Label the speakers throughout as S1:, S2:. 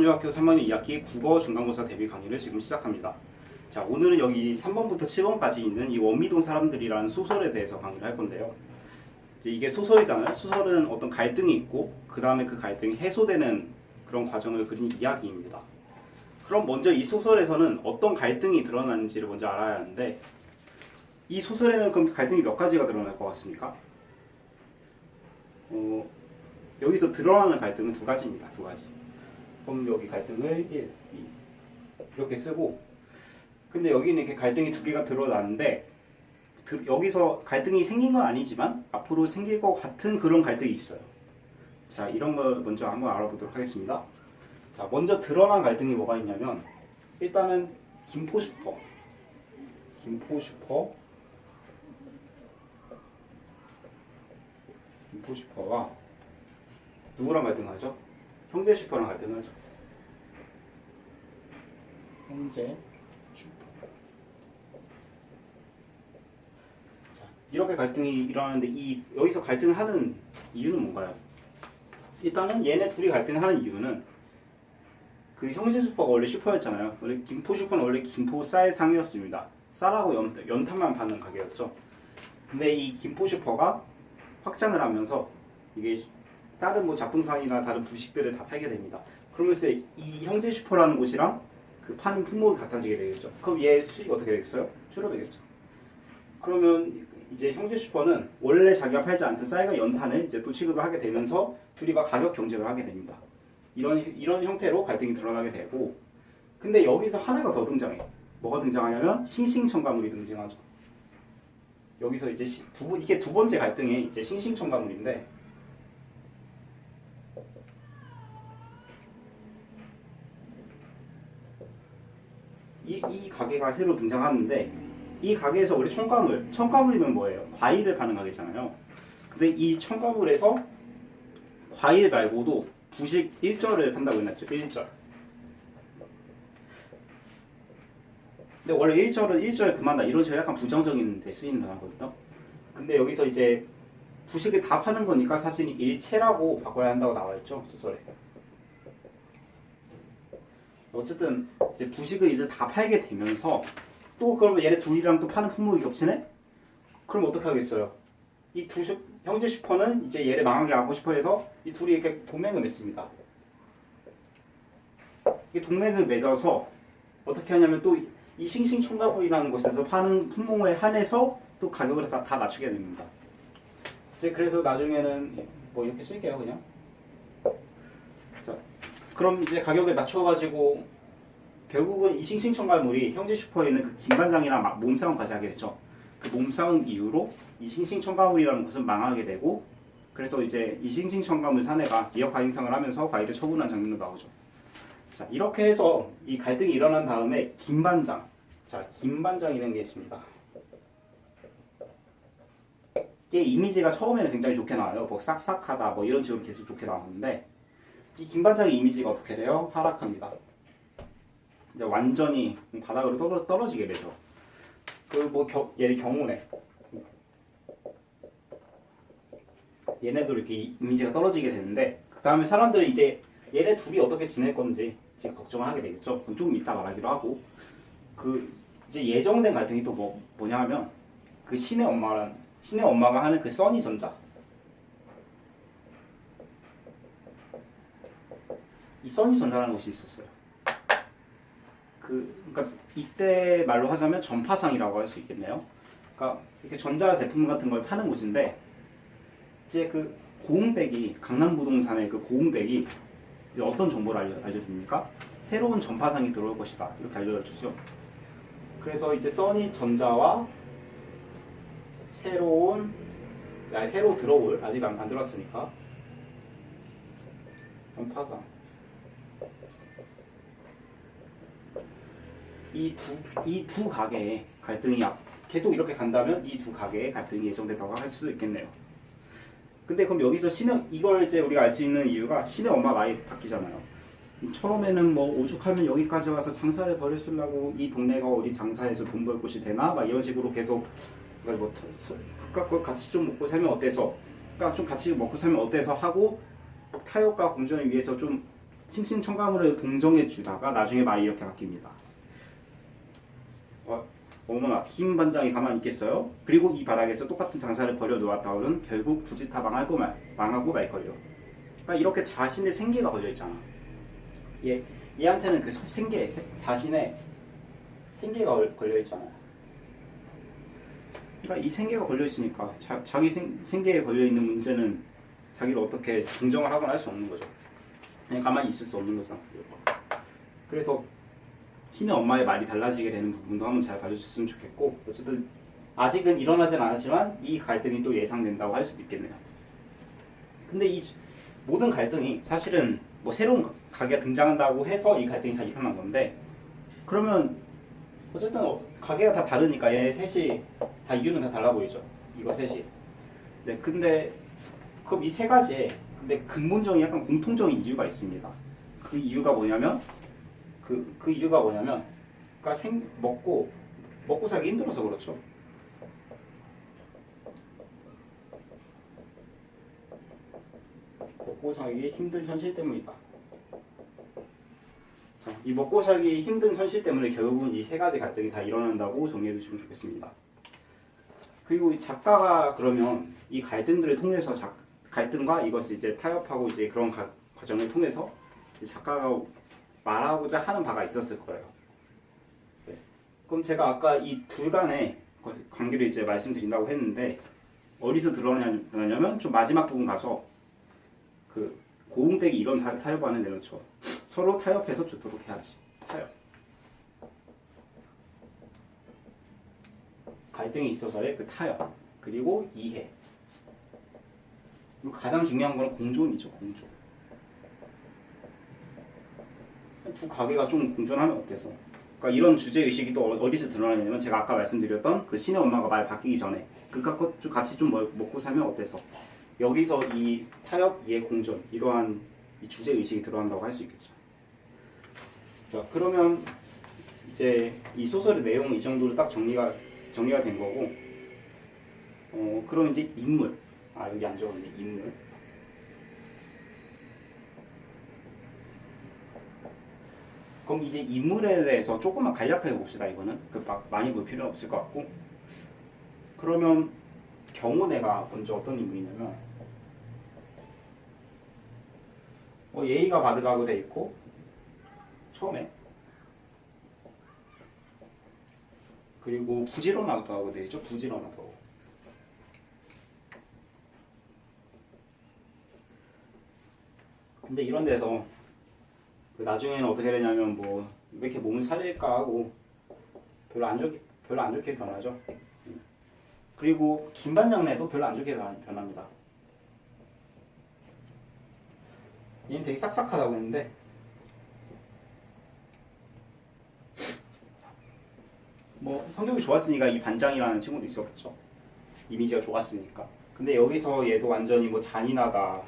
S1: 중학교 3학년 2학기 국어 중간고사 대비 강의를 지금 시작합니다. 자, 오늘은 여기 3번부터 7번까지 있는 이 원미동 사람들이라는 소설에 대해서 강의를 할 건데요. 이제 이게 소설이잖아요. 소설은 어떤 갈등이 있고 그 다음에 그 갈등이 해소되는 그런 과정을 그린 이야기입니다. 그럼 먼저 이 소설에서는 어떤 갈등이 드러나는지를 먼저 알아야 하는데 이 소설에는 그럼 갈등이 몇 가지가 드러날 것 같습니까? 어, 여기서 드러나는 갈등은 두 가지입니다. 두 가지. 그럼 여기 갈등을 1, 2 이렇게 쓰고 근데 여기는 이렇게 갈등이 두 개가 드러나는데 드- 여기서 갈등이 생긴 건 아니지만 앞으로 생길 것 같은 그런 갈등이 있어요. 자, 이런 걸 먼저 한번 알아보도록 하겠습니다. 자, 먼저 드러난 갈등이 뭐가 있냐면 일단은 김포 슈퍼, 김포 슈퍼, 김포 슈퍼가 누구랑 갈등하죠? 형제 슈퍼랑 갈등하죠. 형제 슈퍼. 자, 이렇게 갈등이 일어나는데 이 여기서 갈등을 하는 이유는 뭔가요? 일단은 얘네 둘이 갈등하는 이유는 그 형제 슈퍼가 원래 슈퍼였잖아요. 원래 김포 슈퍼는 원래 김포 쌀 상이었습니다. 쌀하고 연, 연탄만 파는 가게였죠. 근데 이 김포 슈퍼가 확장을 하면서 이게 다른 뭐 작품상이나 다른 부식들을 다 팔게 됩니다. 그러면서 이 형제 슈퍼라는 곳이랑 그 파는 품목이 같아지게 되겠죠. 그럼 얘 수익 어떻게 되겠어요? 줄어들겠죠. 그러면 이제 형제 슈퍼는 원래 자기가 팔지 않던 쌀과 연탄을 이제 또 취급을 하게 되면서 둘이 막 가격 경쟁을 하게 됩니다. 이런 이런 형태로 갈등이 드러나게 되고 근데 여기서 하나가 더 등장해. 뭐가 등장하냐면 싱싱첨가물이 등장하죠. 여기서 이제 시- 두 번- 이게 두 번째 갈등이 이제 싱싱첨가물인데 이, 이 가게가 새로 등장하는데 이 가게에서 원래 첨가물, 첨가물이면 뭐예요? 과일을 파는 가게잖아요. 근데 이 첨가물에서 과일 말고도 부식 1절을 판다고 했죠. 1절. 근데 원래 1절은 1절 그만다 이런 식으로 약간 부정적인 데 쓰이는 단어거든요. 근데 여기서 이제 부식을 다 파는 거니까 사실 일체라고 바꿔야 한다고 나와 있죠. 소설에. 어쨌든 이제 부식을 이제 다 팔게 되면서 또 그러면 얘네 둘이랑 또 파는 품목이 겹치네? 그럼 어떻게 하겠어요? 이 두 형제 슈퍼는 이제 얘를 망하게 하고 싶어 해서 이 둘이 이렇게 동맹을 맺습니다. 이 동맹을 맺어서 어떻게 하냐면 또 이 싱싱총가불이라는 곳에서 파는 품목에 한해서 또 가격을 다, 다 낮추게 됩니다. 이제 그래서 나중에는 뭐 이렇게 쓸게요 그냥. 자, 그럼 이제 가격을 낮춰가지고 결국은 이 싱싱청가물이 형제 슈퍼에 있는 그 김반장이랑 막 몸싸움까지 하게 되죠. 그 몸싸움 이후로 이 싱싱청가물이라는 곳은 망하게 되고 그래서 이제 이 싱싱청가물 사내가 기업 가인상을 하면서 과일을 처분한 장면도 나오죠. 자 이렇게 해서 이 갈등이 일어난 다음에 김반장 자 김반장이라는 게 있습니다. 이게 이미지가 처음에는 굉장히 좋게 나와요. 뭐 싹싹하다 뭐 이런 식으로 계속 좋게 나왔는데 이 김반장의 이미지가 어떻게 돼요? 하락합니다. 이제 완전히 바닥으로 떨어, 떨어지게 되죠. 그뭐 얘의 경우네. 얘네도 이렇게 이미지가 떨어지게 되는데 그 다음에 사람들이 이제 얘네 둘이 어떻게 지낼 건지 이제 걱정을 하게 되겠죠. 그건 조금 이따 말하기로 하고 그 이제 예정된 갈등이 또 뭐, 뭐냐 하면 그 신의 엄마란 신의 엄마가 하는 그 써니 전자 이 써니 전자라는 곳이 있었어요. 그 그러니까 이때 말로 하자면 전파상이라고 할 수 있겠네요. 그러니까 이렇게 전자 제품 같은 걸 파는 곳인데 이제 그 고흥댁이 강남 부동산의 그 고흥댁이 어떤 정보를 알려, 알려줍니까? 새로운 전파상이 들어올 것이다 이렇게 알려주죠. 그래서 이제 써니 전자와 새로운 아니 새로 들어올 아직 안, 안 들어왔으니까 전파상 이 두 이 두 가게의 갈등이 앞- 계속 이렇게 간다면 이 두 가게의 갈등이 예정됐다고 할 수도 있겠네요. 근데 그럼 여기서 신의 이걸 이제 우리가 알 수 있는 이유가 신의 엄마 말이 바뀌잖아요. 처음에는 뭐 오죽하면 여기까지 와서 장사를 벌였으려고 이 동네가 어디 장사해서 돈 벌 곳이 되나 막 이런 식으로 계속 그러니까 뭐 그깟 거 같이 좀 먹고 살면 어때서 그러니까 좀 같이 먹고 살면 어때서 하고 타협과 공존을 위해서 좀 싱싱 첨가물을 동정해 주다가 나중에 말이 이렇게 바뀝니다. 어, 어머나 김 반장이 가만히 있겠어요? 그리고 이 바닥에서 똑같은 장사를 벌여놓았다오는 결국 부지 다 망하고 말 망하고 말걸요. 그러니까 이렇게 자신의 생계가 걸려 있잖아. 얘 얘한테는 그 생계 세- 자신의 생계가 걸- 걸려 있잖아요. 그러니까 이 생계가 걸려 있으니까 자, 자기 생, 생계에 걸려 있는 문제는 자기를 어떻게 긍정을 하거나 할 수 없는 거죠. 그냥 가만히 있을 수 없는 거죠. 그래서 신의 엄마의 말이 달라지게 되는 부분도 한번 잘 봐주셨으면 좋겠고 어쨌든 아직은 일어나진 않았지만 이 갈등이 또 예상된다고 할 수도 있겠네요. 근데 이 모든 갈등이 사실은 뭐 새로운 가게가 등장한다고 해서 이 갈등이 다 일어난 건데 그러면 어쨌든 어, 가게가 다 다르니까 얘 셋이 다 이유는 다 달라 보이죠. 이거 셋이. 네, 근데 그럼 이 세 가지에 근데 근본적인 약간 공통적인 이유가 있습니다. 그 이유가 뭐냐면 그, 그 이유가 뭐냐면 그러니까 생 먹고 먹고 살기 힘들어서 그렇죠. 먹고 살기 힘든 현실 때문이다. 자, 이 먹고 살기 힘든 현실 때문에 결국은 이 세 가지 갈등이 다 일어난다고 정리해 주시면 좋겠습니다. 그리고 이 작가가 그러면 이 갈등들을 통해서 작, 갈등과 이것을 이제 타협하고 이제 그런 가- 과정을 통해서 작가가 말하고자 하는 바가 있었을 거예요. 네. 그럼 제가 아까 이 둘 간의 거- 관계를 이제 말씀드린다고 했는데 어디서 드러나냐면 좀 마지막 부분 가서 그 고음대기 이런 타- 타협안을 내놓죠. 서로 타협해서 좋도록 해야지. 타협. 갈등이 있어서의 그 타협 그리고 이해. 가장 중요한 건 공존이죠. 공존. 두 가게가 좀 공존하면 어때서? 그러니까 이런 주제 의식이 또 어- 어디서 드러나냐면 제가 아까 말씀드렸던 그 신의 엄마가 말 바뀌기 전에 그 가- 좀 같이 좀 먹- 먹고 살면 어때서? 여기서 이 타협, 이해, 공존 이러한 이 주제 의식이 들어간다고 할 수 있겠죠. 자 그러면 이제 이 소설의 내용은 이 정도로 딱 정리가 정리가 된 거고 어 그럼 이제 인물 아 여기 안 적었네 인물 그럼 이제 인물에 대해서 조금만 간략하게 봅시다 이거는. 그막 많이 볼 필요는 없을 것 같고. 그러면 경호네가 먼저 어떤 인물이냐면 뭐 예의가 바르다고 돼 있고 처음에. 그리고 부지런하다고 돼 있죠 부지런하다고. 근데 이런 데서 그 나중에는 어떻게 되냐면 뭐왜 이렇게 몸을 살릴까 하고 별로 안 좋게 별로 안 좋게 변하죠. 음. 그리고 김반장네도 별로 안 좋게 변- 변합니다. 얘는 되게 싹싹하다고 했는데 뭐 성격이 좋았으니까 이 반장이라는 친구도 있었겠죠. 이미지가 좋았으니까. 근데 여기서 얘도 완전히 뭐 잔인하다,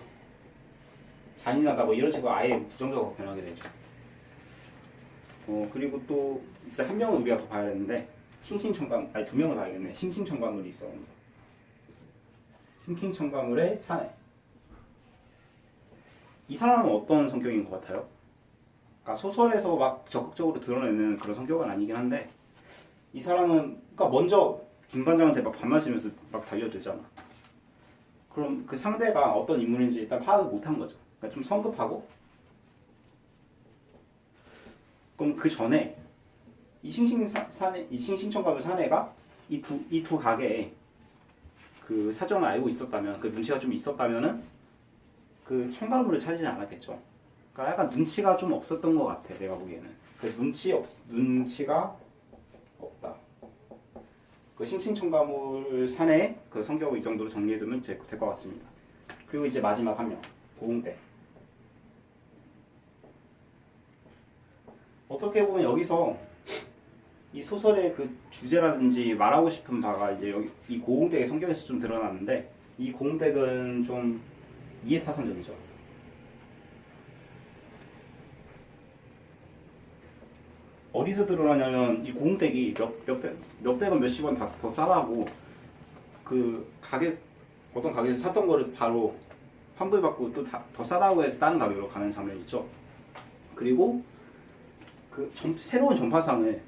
S1: 잔인하다 뭐 이런 식으로 아예 부정적으로 변하게 되죠. 어 그리고 또 이제 한 명은 우리가 더 봐야 되는데 싱싱청감 아니 두 명을 봐야겠네. 싱싱청가물이 있어. 싱싱청가물의 사내. 이 사람은 어떤 성격인 것 같아요? 그러니까 소설에서 막 적극적으로 드러내는 그런 성격은 아니긴 한데 이 사람은 그러니까 먼저 김 반장한테 막 반말 쓰면서 막 달려들잖아. 그럼 그 상대가 어떤 인물인지 일단 파악을 못한 거죠. 그러니까 좀 성급하고. 그럼 그 전에 이 싱싱 사- 사내 이 싱싱청가물 사내가 이두 이 두 가게에 그 사정을 알고 있었다면 그 눈치가 좀 있었다면은 그 청가물을 찾지 않았겠죠. 그러니까 약간 눈치가 좀 없었던 것 같아 내가 보기에는. 그 눈치 없 눈치가 없다. 그 싱싱청가물 사내의 그 성격을 이 정도로 정리해두면 될 것 같습니다. 그리고 이제 마지막 한 명, 고흥대. 어떻게 보면 여기서 이 소설의 그 주제라든지 말하고 싶은 바가 이제 여기 이 고흥대의 성격에서 좀 드러나는데 이 고흥대는 좀 이해타산적이죠. 어디서 드러나냐면 이 고흥댁이 몇 몇백 원 몇십 원더 싸다고 그 가게 어떤 가게에서 샀던 거를 바로 환불받고 또 더 싸다고 해서 다른 가게로 가는 장면 있죠. 그리고 그 전- 새로운 전파상을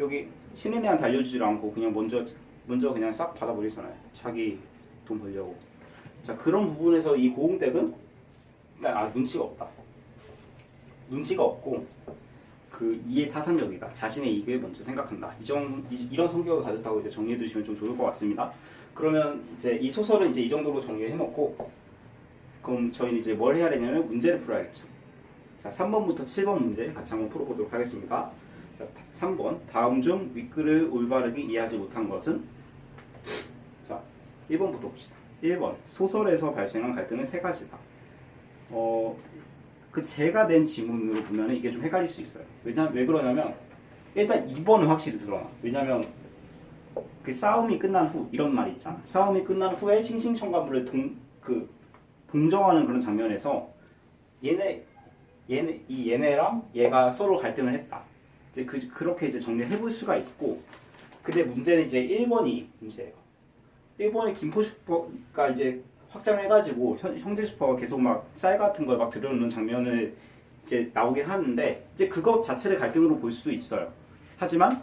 S1: 여기 신인애한테 알려주질 않고 그냥 먼저 먼저 그냥 싹 받아버리잖아요. 자기 돈 벌려고. 자 그런 부분에서 이 고공댁은 일단 아 눈치가 없다. 눈치가 없고 그 이해 타산적이다. 자신의 이익을 먼저 생각한다. 이정 이, 이런 성격을 가졌다고 이제 정리해 두시면 좀 좋을 것 같습니다. 그러면 이제 이 소설은 이제 이 정도로 정리해 놓고 그럼 저희는 이제 뭘 해야 되냐면 문제를 풀어야겠죠. 자, 3번부터 7번 문제 같이 한번 풀어보도록 하겠습니다. 자, 3번 다음 중 윗글을 올바르게 이해하지 못한 것은 자, 1번부터 봅시다. 1번 소설에서 발생한 갈등은 세 가지다. 어, 그 제가 낸 지문으로 보면 이게 좀 헷갈릴 수 있어요. 왜냐 왜 그러냐면 일단 2번은 확실히 드러나. 왜냐면 그 싸움이 끝난 후 이런 말이 있잖아. 싸움이 끝난 후에 싱싱 청가물을 동 그 동정하는 그런 장면에서 얘네 얘네 이 얘네랑 얘가 서로 갈등을 했다. 이제 그 그렇게 이제 정리해 볼 수가 있고 근데 문제는 이제 1번이 문제예요. 1번의 김포 슈퍼가 이제 확장을 해가지고 현, 형제 슈퍼가 계속 막 쌀 같은 걸 막 들여놓는 장면을 이제 나오긴 하는데 이제 그것 자체를 갈등으로 볼 수도 있어요. 하지만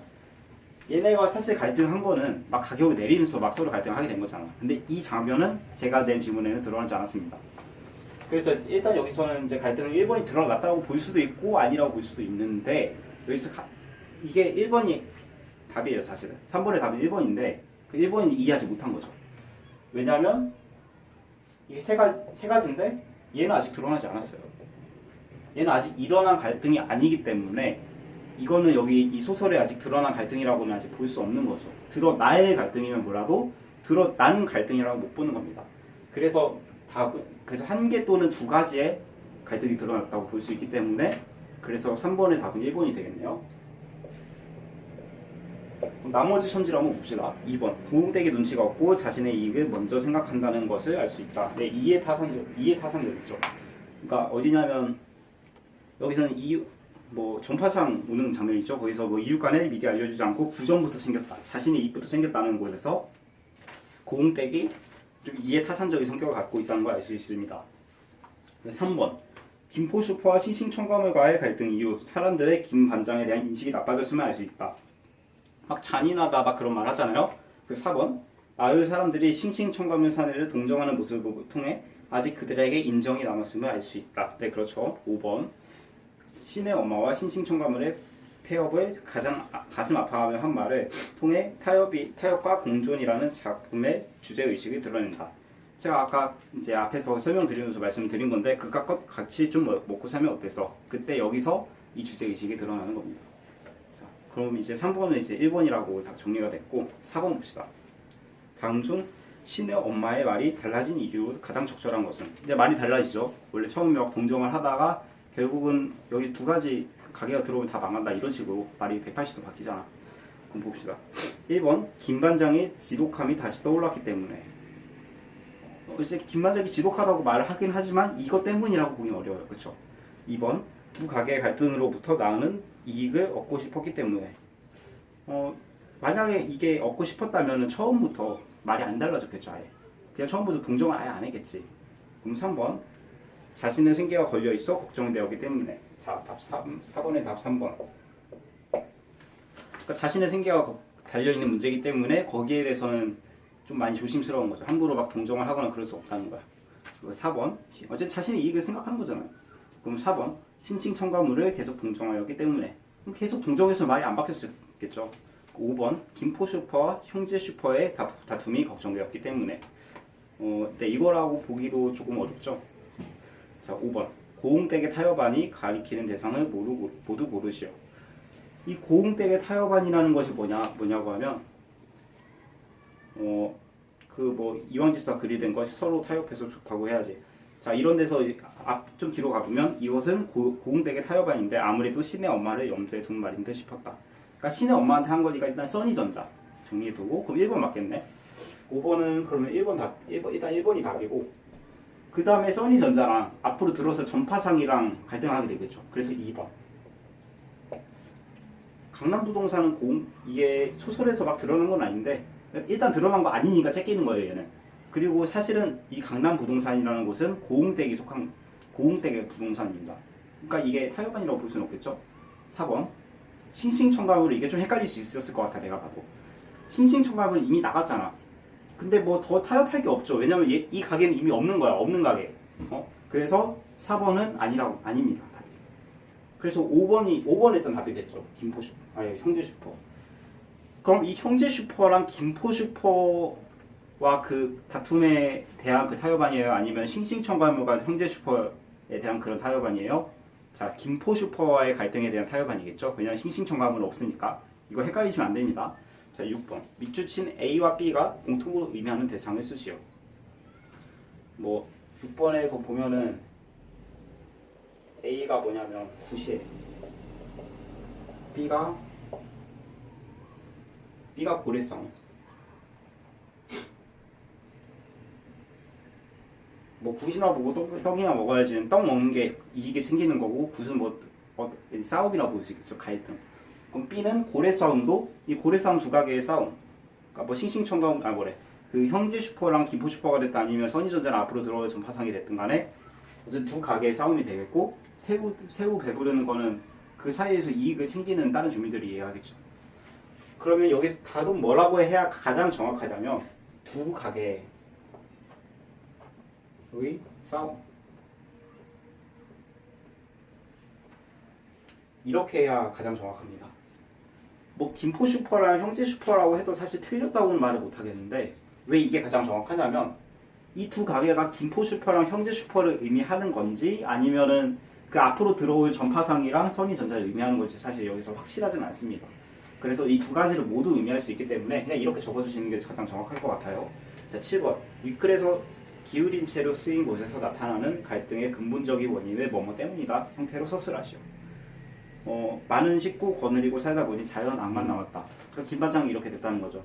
S1: 얘네가 사실 갈등한 거는 막 가격을 내리면서 막 서로 갈등하게 된 거잖아. 근데 이 장면은 제가 낸 지문에는 드러나지 않았습니다. 그래서 일단 여기서는 이제 갈등은 1번이 드러났다고 볼 수도 있고 아니라고 볼 수도 있는데 여기서 가- 이게 1번이 답이에요 사실은. 3번의 답은 1번인데 그 1번이 이해하지 못한 거죠. 왜냐하면 이게 세, 가, 세 가지인데 얘는 아직 드러나지 않았어요. 얘는 아직 일어난 갈등이 아니기 때문에 이거는 여기 이 소설에 아직 드러난 갈등이라고는 아직 볼 수 없는 거죠. 드러나의 갈등이면 뭐라도 드러난 갈등이라고 못 보는 겁니다. 그래서 답은 그래서 한 개 또는 두 가지의 갈등이 드러났다고 볼 수 있기 때문에 그래서 3번의 답은 1번이 되겠네요. 나머지 천지를 한번 봅시다. 2번 고웅댁의 눈치가 없고 자신의 이익을 먼저 생각한다는 것을 알 수 있다. 네, 이해 타산적 이해 타산적이죠. 그러니까 어디냐면 여기서는 이 뭐 전파상 오는 장면이 있죠. 거기서 뭐 이웃 간에 미리 알려주지 않고 구전부터 챙겼다. 자신의 이익부터 챙겼다는 곳에서 고웅댁이 좀 이해 타산적인 성격을 갖고 있다는 걸 알 수 있습니다. 3번 김포 슈퍼와 싱싱청감을과의 갈등 이후 사람들의 김 반장에 대한 인식이 나빠졌음을 알 수 있다. 막 잔인하다 막 그런 말 하잖아요. 그 4번 마을 사람들이 싱싱청감을 사내를 동정하는 모습을 통해 아직 그들에게 인정이 남았음을 알 수 있다. 네 그렇죠. 5번 신의 엄마와 싱싱청가물의 폐업을 가장 아- 가슴 아파하며 한 말을 통해 타협이 타협과 공존이라는 작품의 주제 의식을 드러낸다. 제가 아까 이제 앞에서 설명드리면서 말씀드린 건데 그깟 것 같이 좀 먹- 먹고 살면 어때서? 그때 여기서 이 주제 의식이 드러나는 겁니다. 자, 그럼 이제 3번은 이제 1번이라고 다 정리가 됐고 4번 봅시다. 다음 중 신의 엄마의 말이 달라진 이유 가장 적절한 것은 이제 말이 달라지죠. 원래 처음에 막 동정을 하다가 결국은 여기 두 가지 가게가 들어오면 다 망한다 이런 식으로 말이 180도 바뀌잖아. 그럼 봅시다. 1번 김 반장의 지독함이 다시 떠올랐기 때문에 어, 이제 김 반장이 지독하다고 말을 하긴 하지만 이것 때문이라고 보긴 어려워요. 그렇죠? 2번 두 가게의 갈등으로부터 나오는 이익을 얻고 싶었기 때문에 어, 만약에 이게 얻고 싶었다면 처음부터 말이 안 달라졌겠죠 아예 그냥 처음부터 동정을 아예 안 했겠지 그럼 3번 자신의 생계가 걸려 있어 걱정되었기 때문에 자, 답 3, 4번의 답 3번. 그러니까 자신의 생계가 거- 달려 있는 문제이기 때문에 거기에 대해서는 좀 많이 조심스러운 거죠. 함부로 막 동정을 하거나 그럴 수 없다는 거야. 그리고 4번. 어쨌든 자신의 이익을 생각하는 거잖아요. 그럼 4번. 신칭청가물을 계속 동정하였기 때문에 계속 동정해서 말이 안 바뀌었겠죠. 5번. 김포 슈퍼와 형제 슈퍼의 다, 다툼이 걱정되었기 때문에 어, 네, 이거라고 보기도 조금 어렵죠. 자, 5번. 고흥댁의 타협안이 가리키는 대상을 모두, 고- 모두 고르시오. 이 고흥댁의 타협안이라는 것이 뭐냐, 뭐냐고 하면, 어, 그 뭐, 이왕지사 글이 된 것이 서로 타협해서 좋다고 해야지. 자, 이런 데서 앞 좀 뒤로 가보면 이것은 고, 고흥댁의 타협안인데 아무래도 신의 엄마를 염두에 둔 말인 듯 싶었다. 그러니까 신의 엄마한테 한 거니까 일단 써니전자 정리해두고, 그럼 1번 맞겠네. 5번은 그러면 1번 답, 1번, 일단 1번이 답이고, 그 다음에 써니전자랑 앞으로 들어서 전파상이랑 갈등하게 되겠죠. 그래서 2번. 강남부동산은 공 이게 소설에서 막 드러난 건 아닌데 일단 드러난 거 아니니까 제끼는 거예요 얘는. 그리고 사실은 이 강남부동산이라는 곳은 고흥댁이 속한 고흥댁의 부동산입니다. 그러니까 이게 타협안이라고 볼 수는 없겠죠. 4번 싱싱청감으로 이게 좀 헷갈릴 수 있었을 것 같아 내가 봐도 싱싱청감은 이미 나갔잖아. 근데 뭐 더 타협할 게 없죠. 왜냐면 얘- 이 가게는 이미 없는 거야. 없는 가게. 어? 그래서 4번은 아니라고 아닙니다. 답이. 그래서 5번이 5번에 있던 답이겠죠. 김포 슈 아니 형제 슈퍼. 그럼 이 형제 슈퍼랑 김포 슈퍼와 그 다툼에 대한 그 타협안이에요? 아니면 싱싱청가무가 형제 슈퍼에 대한 그런 타협안이에요? 자, 김포 슈퍼와의 갈등에 대한 타협안이겠죠? 왜냐면 싱싱청가무는 없으니까. 이거 헷갈리시면 안 됩니다. 자, 6번. 밑줄친 A와 B가 공통으로 의미하는 대상을 쓰시오. 뭐 6번에 그 보면은 A가 뭐냐면 구시에 B가 B가 고래성 뭐 굿이나 보고 떡, 떡이나 먹어야지 떡 먹는 게 이익이 생기는 거고 굿은 뭐 어, 싸움이라 볼 수 있겠죠 갈등 그럼 B는 고래 싸움도 이 고래 싸움 두 가게의 싸움 그러니까 뭐 싱싱청강 아 뭐래 그 형제 슈퍼랑 김포 슈퍼가 됐다 아니면 써니전자랑 앞으로 들어올 전파상이 됐든 간에 어쨌든 두 가게의 싸움이 되겠고 새우 새우 배부르는 거는 그 사이에서 이익을 챙기는 다른 주민들이 이해하겠죠. 그러면 여기서 답은 뭐라고 해야 가장 정확하냐면 두 가게 의 싸움 이렇게 해야 가장 정확합니다. 뭐 김포 슈퍼랑 형제 슈퍼라고 해도 사실 틀렸다고는 말을 못 하겠는데 왜 이게 가장 정확하냐면 이 두 가게가 김포 슈퍼랑 형제 슈퍼를 의미하는 건지 아니면은 그 앞으로 들어올 전파상이랑 써니전자를 의미하는 건지 사실 여기서 확실하진 않습니다. 그래서 이 두 가지를 모두 의미할 수 있기 때문에 그냥 이렇게 적어주시는 게 가장 정확할 것 같아요. 자, 7번. 위클에서 기울인 채로 쓰인 곳에서 나타나는 갈등의 근본적인 원인은 뭐뭐 때문이다 형태로 서술하시오. 어, 많은 식구 거느리고 살다 보니 자연 악만 나왔다. 그 김반장이 이렇게 됐다는 거죠.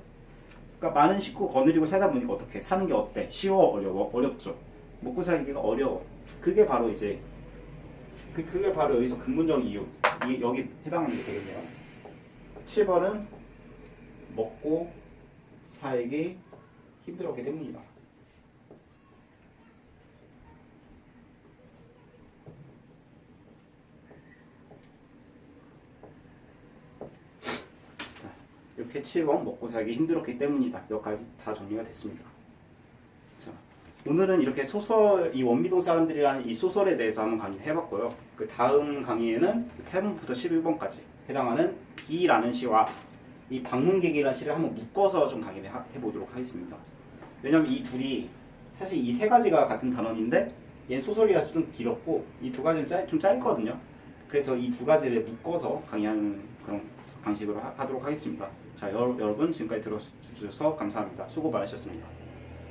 S1: 그러니까 많은 식구 거느리고 살다 보니까 어떻게 사는 게 어때? 쉬워 어려워? 어렵죠. 먹고 살기가 어려워. 그게 바로 이제 그 그게 바로 여기서 근본적인 이유. 이 여기 해당하는 게 되겠네요. 7번은 먹고 살기 힘들었기 때문이다. 자, 7번 먹고 살기 힘들었기 때문이다. 여기까지 다 정리가 됐습니다. 자, 오늘은 이렇게 소설 이 원미동 사람들이라는 이 소설에 대해서 한번 강의 해봤고요. 그 다음 강의에는 8번부터 11번까지 해당하는 B라는 시와 이 방문객이라는 시를 한번 묶어서 좀 강의를 하- 해보도록 하겠습니다. 왜냐면 이 둘이 사실 이 세 가지가 같은 단원인데 얘는 소설이라서 좀 길었고 이 두 가지는 짧, 좀 짧거든요. 그래서 이 두 가지를 묶어서 강의하는 그런 방식으로 하, 하도록 하겠습니다. 자, 여, 여러분 지금까지 들어주셔서 감사합니다. 수고 많으셨습니다.